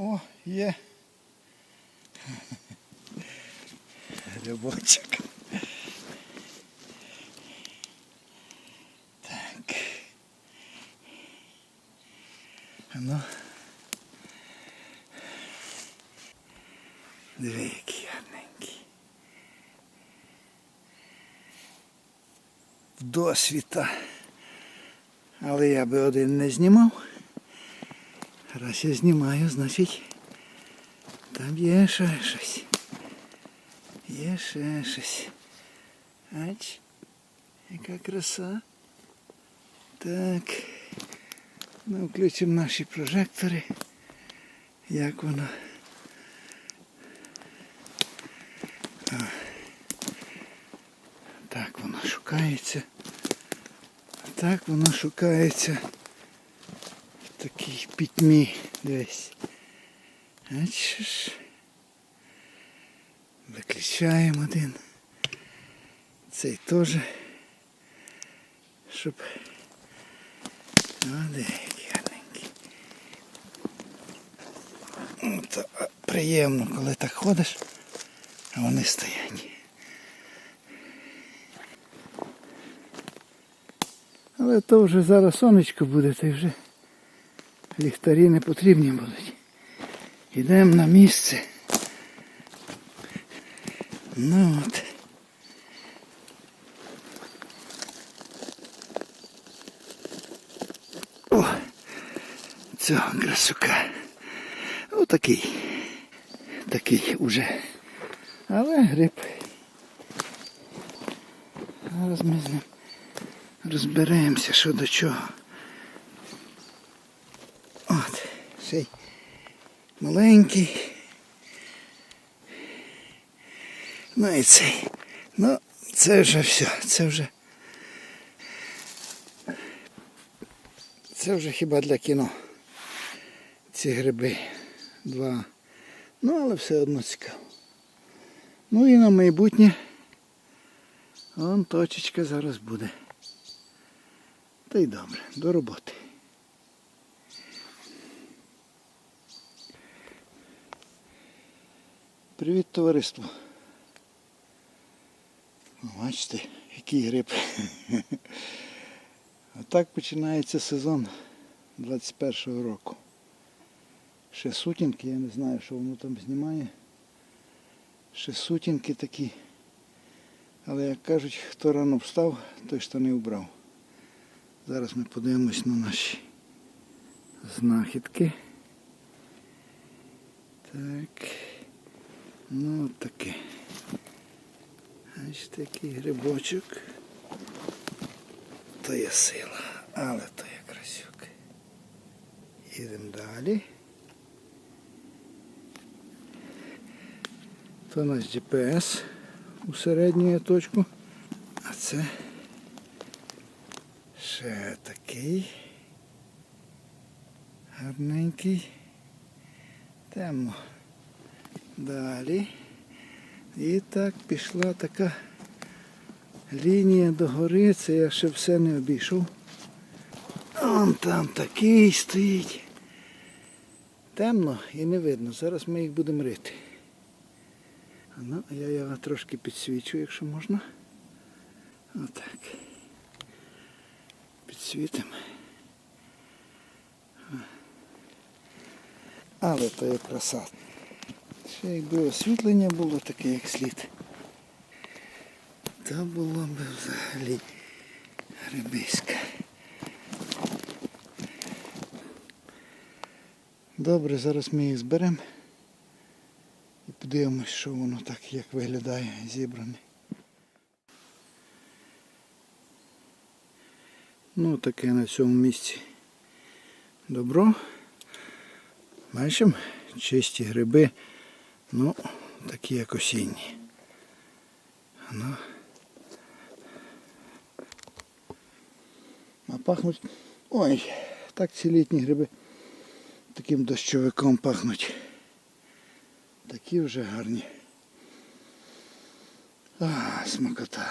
О, є. Рибочок. Так. Ну. Диви, який гарненький. В досвіта. Але я би один не знімав. Раз я знімаю, значить там є ще щось. Є ще щось. Ач, яка краса. Так. Ну, включимо наші прожектори. Як воно. А. Так воно шукається. Так воно шукається В такій пітьмі десь. Бачиш? Виключаємо один. Цей теж. Щоб. О, де які гарненькі. Ну, приємно, коли так ходиш, а вони стоять. Але то вже зараз сонечко буде, то й вже ліхтарі не потрібні будуть. Йдемо на місце. Ну от. О, цього красука. Отакий. Такий уже. Але гриб. Зараз ми з ним розберемося, що до чого. От, цей маленький. Ну і цей. Ну, це вже все. Це вже. Це вже хіба для кіно. Ці гриби. Два. Ну, але все одно цікаво. Ну і на майбутнє. Вон точечка зараз буде. Та й добре, до роботи. Привіт, товариство. Бачите, який гриб. Отак починається сезон 21-го року. Ще сутінки, я не знаю, що воно там знімає. Ще сутінки такі. Але як кажуть, хто рано встав, той штани вбрав. Зараз ми подивимось на наші знахідки. Так. Ну от таке. Ось такий грибочок. То є сила, але то є красюк. Їдемо далі. То наш GPS у середню точку. А це ще такий гарненький. Темно. Далі. І так пішла така лінія догори. Це я ще все не обійшов. Вон там такий стоїть. Темно і не видно. Зараз ми їх будемо рити. Ну, я його трошки підсвічу, якщо можна. Отак. Підсвітимо. Але то є краса. Ще якби освітлення було таке, як слід, то було б взагалі грибиська. Добре, зараз ми їх зберемо і подивимось, що воно так як виглядає зібране. Ну таке на цьому місці добро. Бачимо, чисті гриби, ну, такі як осінні. Ну. А пахнуть... Ой, так ці літні гриби таким дощовиком пахнуть. Такі вже гарні. А, смакота.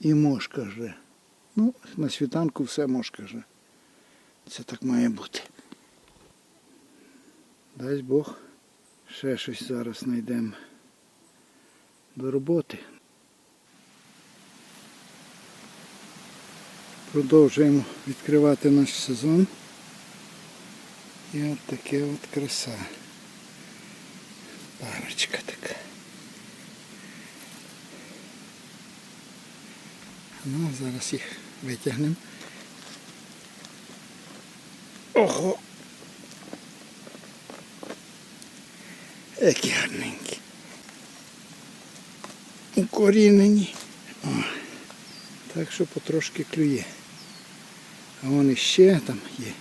І мошка вже. Ну, на світанку все мошка вже. Це так має бути. Дай Бог, ще щось зараз знайдемо до роботи. Продовжуємо відкривати наш сезон. І от таке от краса. Парочка така. Ну, зараз їх витягнемо. Ого! Які гарненькі. Укорінені. О, так що потрошки клює. А вони ще там є.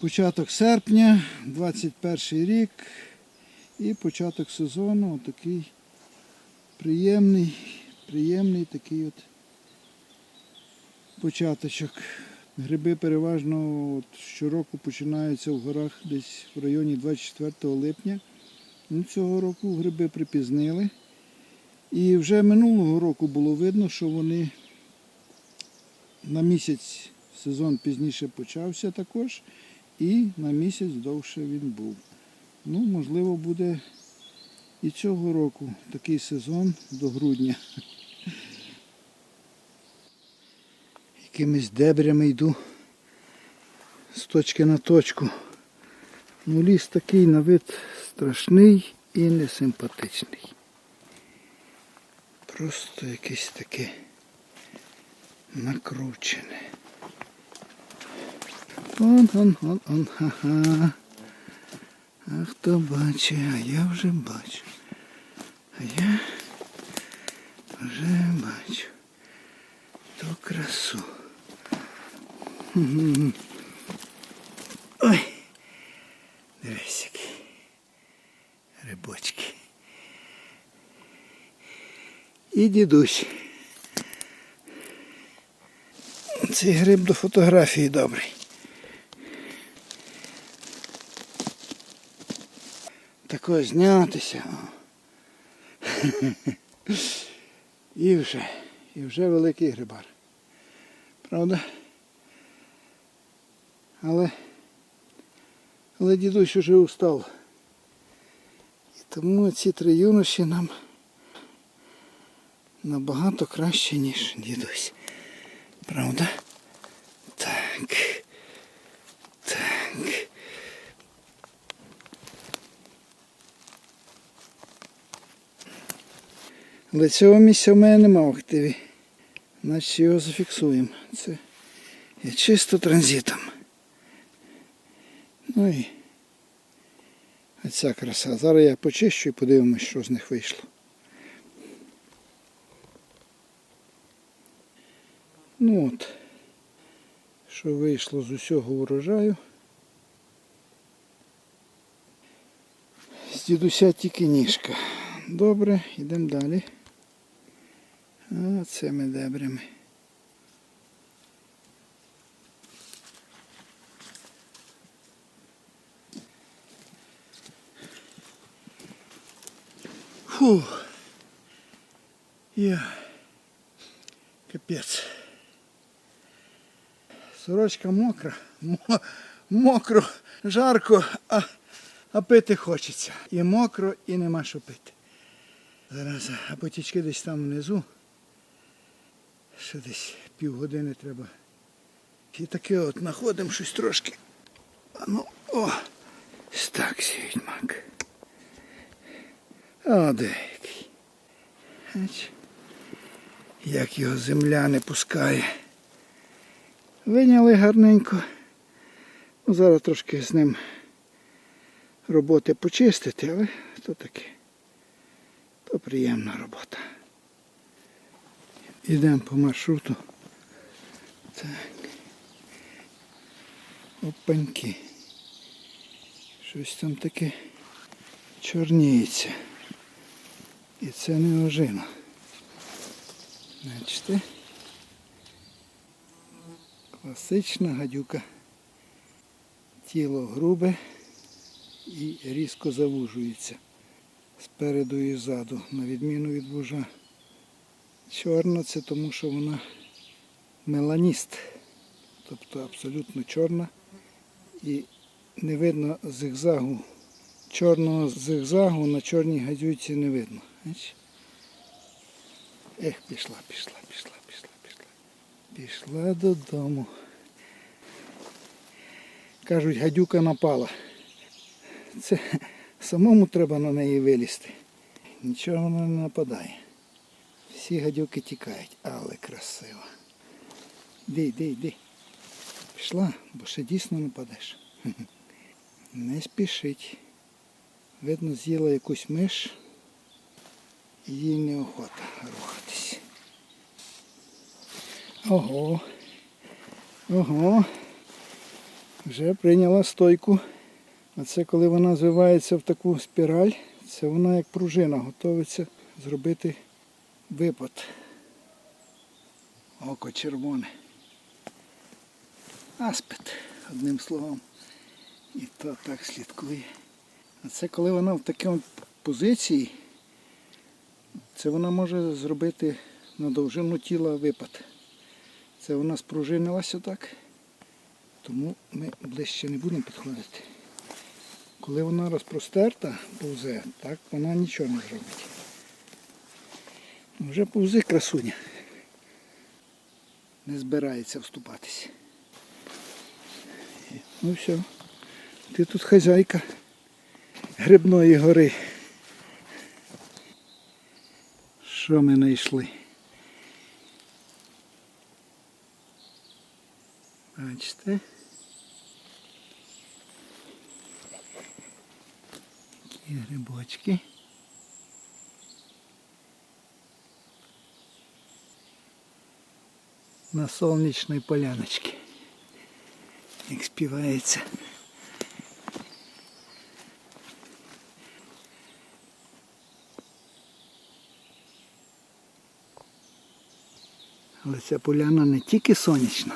Початок серпня, 21 рік і початок сезону такий приємний, приємний такий от початочок. Гриби переважно от щороку починаються в горах десь в районі 24 липня. Ну, цього року гриби припізнили. І вже минулого року було видно, що вони на місяць сезон пізніше почався також. І на місяць довше він був. Ну, можливо, буде і цього року такий сезон до грудня. Якимись дебрями йду з точки на точку. Ну, ліс такий на вид страшний і несимпатичний. Просто якесь таке накручене. Он, он, он, он, ха-ха. А хто бачить, а я вже бачу. А я вже бачу ту красу. Ой, дивись які рибочки. І дідусь. Цей гриб до фотографії добрий. Тако знятися. І вже, і вже великий грибар. Правда? Але, але дідусь уже устав. І тому ці три юноші нам набагато краще, ніж дідусь. Правда? Так. Так. Але цього місця в мене нема в активі. Значить його зафіксуємо. Це є чисто транзитом. Ну і оця краса. Зараз я почищу і подивимось, що з них вийшло. Ну от, що вийшло з усього урожаю. З дідуся тільки ніжка. Добре, йдемо далі. А цими дебрями. Фу. Я. Капець. Сорочка мокра, мо- мокро, жарко, а, а пити хочеться. І мокро, і нема що пити. Зараз, а потічки десь там внизу. Ще десь півгодини треба. І таке от знаходимо щось трошки. А ну, о! Так сіють мак. О, деякий. Як його земля не пускає. Виняли гарненько. Ну, зараз трошки з ним роботи почистити, але то таке. То приємна робота. Йдемо по маршруту. Так. Опаньки. Щось там таке чорніється. І це не ожина. Бачите? Класична гадюка. Тіло грубе і різко завужується спереду і ззаду, на відміну від вужа. Чорна це тому, що вона меланіст, тобто абсолютно чорна і не видно зигзагу. Чорного зигзагу на чорній гадюці не видно. Ех, пішла, пішла, пішла, пішла, пішла. Пішла додому. Кажуть, гадюка напала. Це самому треба на неї вилізти. Нічого вона не нападає. Всі гадюки тікають, але красиво. Йди, йди, йди. Пішла, бо ще дійсно нападеш. Не спішить. Видно, з'їла якусь миш. і Їй неохота рухатись. Ого. Ого. Вже прийняла стойку. Оце коли вона звивається в таку спіраль, це вона як пружина готовиться зробити випад. Око червоне. Аспет, одним словом. І то так слідкує. А це коли вона в такій позиції, це вона може зробити на довжину тіла випад. Це вона спружинилася так, тому ми ближче не будемо підходити. Коли вона розпростерта, повзе, так вона нічого не зробить. Вже повзе красуня. Не збирається вступатись. Ну все. Ти тут хазяйка Грибної гори. Що ми знайшли? Бачите? Такі грибочки. На сонячній поляночці. Як співається. Але ця поляна не тільки сонячна,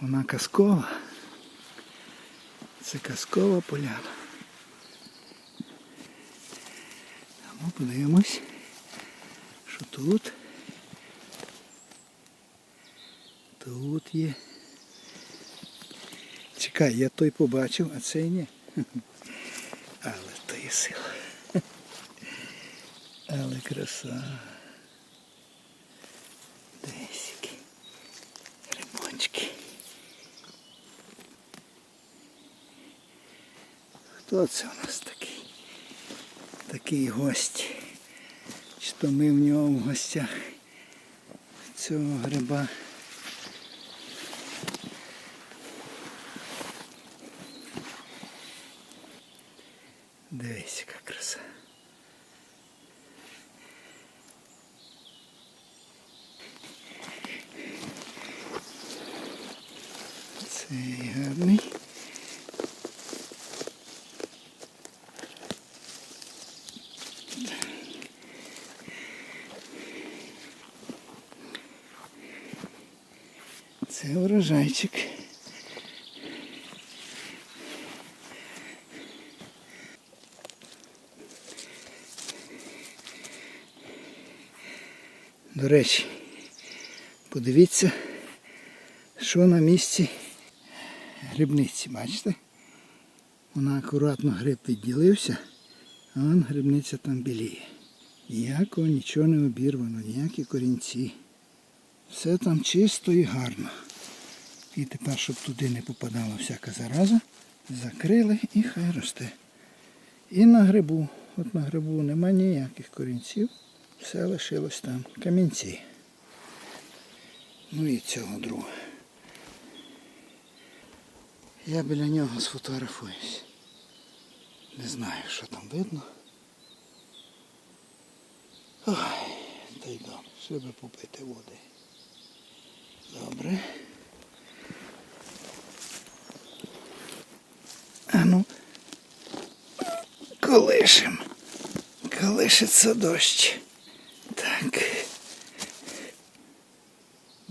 вона казкова. Це казкова поляна. А ну подивимось, що тут. Є. Чекай, я той побачив, а цей ні. Але то є сила. Але краса. Десь які грибочки. Хто це у нас такий? Такий гость. Чи то ми в нього в гостях цього гриба. Дивись, яка краса. Цей гарний. Це урожайчик. До речі, подивіться, що на місці грибниці, бачите? Вона акуратно гриб відділився, а вон грибниця там біліє. Ніякого нічого не обірвано, ніякі корінці. Все там чисто і гарно. І тепер, щоб туди не попадала всяка зараза, закрили і хай росте. І на грибу. От на грибу нема ніяких корінців. все лишилось там. Камінці. Ну і цього друга. Я біля нього сфотографуюсь. Не знаю, що там видно. Ой, та й добре, щоб попити води. Добре. А ну, колишем. Колишиться дощ. Так.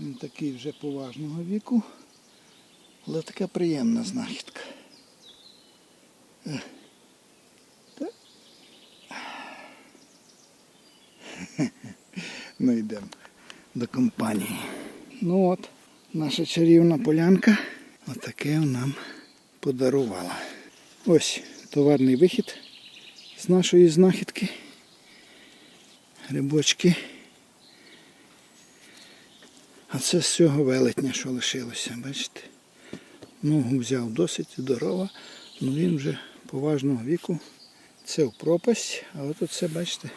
Він такий вже поважного віку, але така приємна знахідка. Е. Так. Ну йдемо до компанії. Ну от, наша чарівна полянка отаке нам подарувала. Ось товарний вихід з нашої знахідки. Грибочки. А це з цього велетня, що лишилося, бачите? Ногу взяв досить здорова, але він вже поважного віку. Це в пропасть, а от оце, бачите,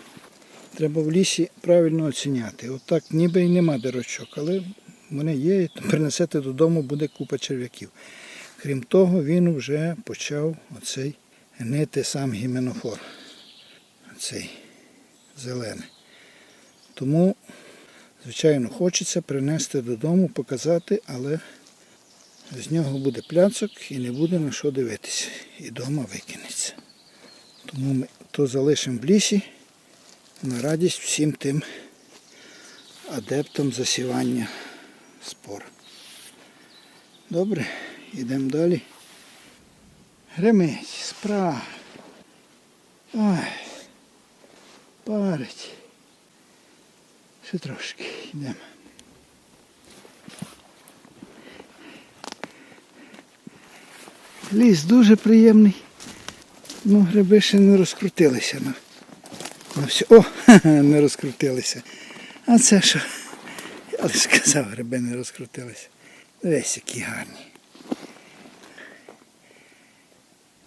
треба в лісі правильно оціняти. Отак ніби й нема дирочок, але вони є, і принесете додому, буде купа черв'яків. Крім того, він вже почав оцей гнити сам гіменофор. Оцей зелений. Тому, звичайно, хочеться принести додому, показати, але з нього буде пляцок і не буде на що дивитися. І вдома викинеться. Тому ми то залишимо в лісі на радість всім тим адептам засівання спор. Добре, йдемо далі. Гремить, справа. Ой, парить. Ще трошки йдемо. Ліс дуже приємний. Ну, гриби ще не розкрутилися. На, на все. О, не розкрутилися. А це що? Лише сказав, гриби не розкрутилися. Дивись, які гарні.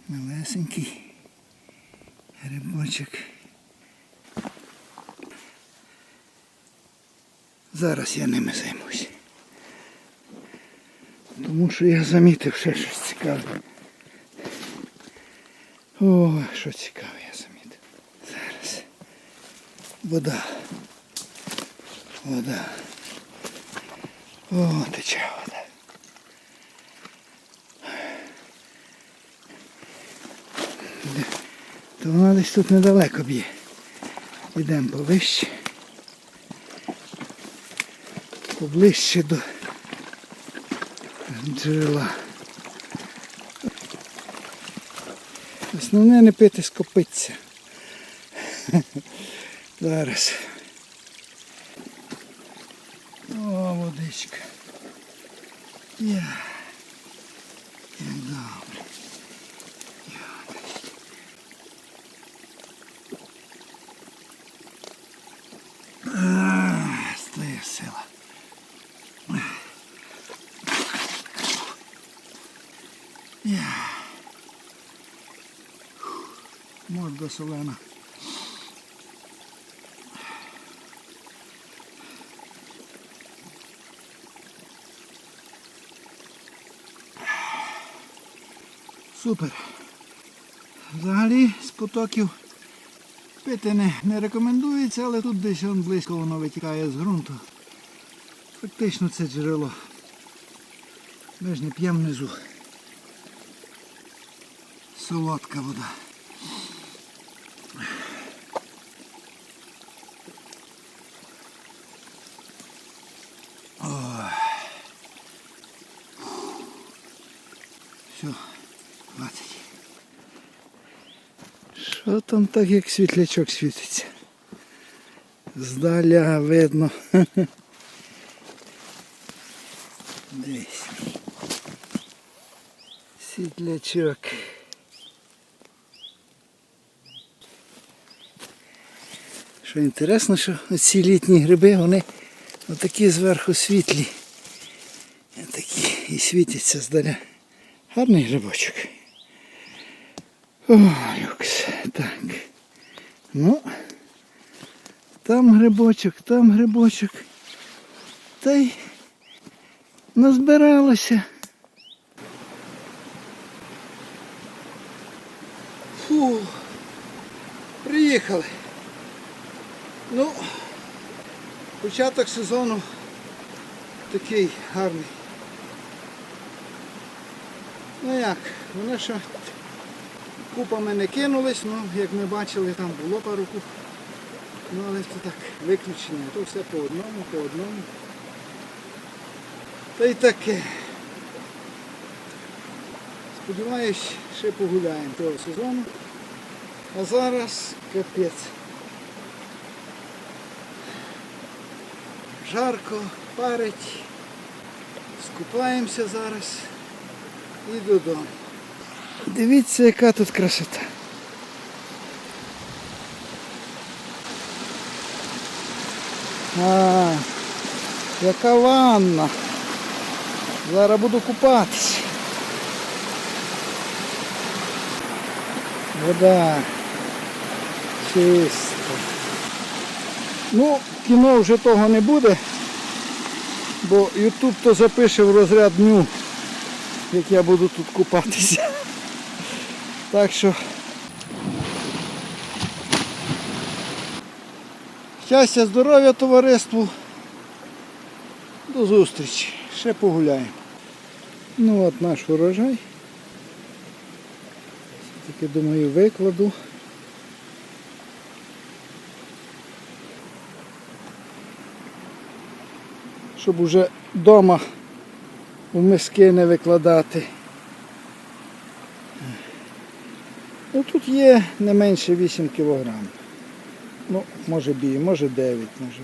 Малесенький грибочок. Зараз я ними займусь. Тому що я замітив ще щось цікаве. О, що цікаве я замітив. Зараз. Вода. Вода. О, тече вода. То вона десь тут недалеко б'є. Йдемо повище. Поближче до джерела. Основне не пити скопиться. Зараз. О, водичка. Я. Як добре. А, Стає сила. Я. Морда солена. Супер. Взагалі з потоків пити не, не рекомендується, але тут десь он близько воно витікає з ґрунту. Фактично це джерело. Ми ж не п'ємо внизу. Солодка вода. Що там так як світлячок світиться? Здаля видно. Дивись. Світлячок. Що інтересно, що ці літні гриби, вони отакі зверху світлі. Такі і світяться здаля. Гарний грибочок. О, люкс. Ну, Там грибочок, там грибочок. Та й назбиралося. Фу, приїхали. Ну, початок сезону такий гарний. Ну як, вони що купами не кинулись, ну як ми бачили, там було пару куп. Ну але це так, виключення, то все по одному, по одному. Та й таке. Сподіваюсь, ще погуляємо того сезону. А зараз капець. Жарко, парить. Скупаємося зараз і додому. Дивіться, яка тут красота. А, яка ванна. Зараз буду купатися. Вода чиста. Ну, кіно вже того не буде, бо Ютуб то запише в розряд дню, як я буду тут купатися. Так що щастя, здоров'я товариству. До зустрічі. Ще погуляємо. Ну от наш урожай. Таки думаю викладу. Щоб уже вдома в миски не викладати. Ну тут є не менше 8 кілограм. Ну, може бій, може 9, може.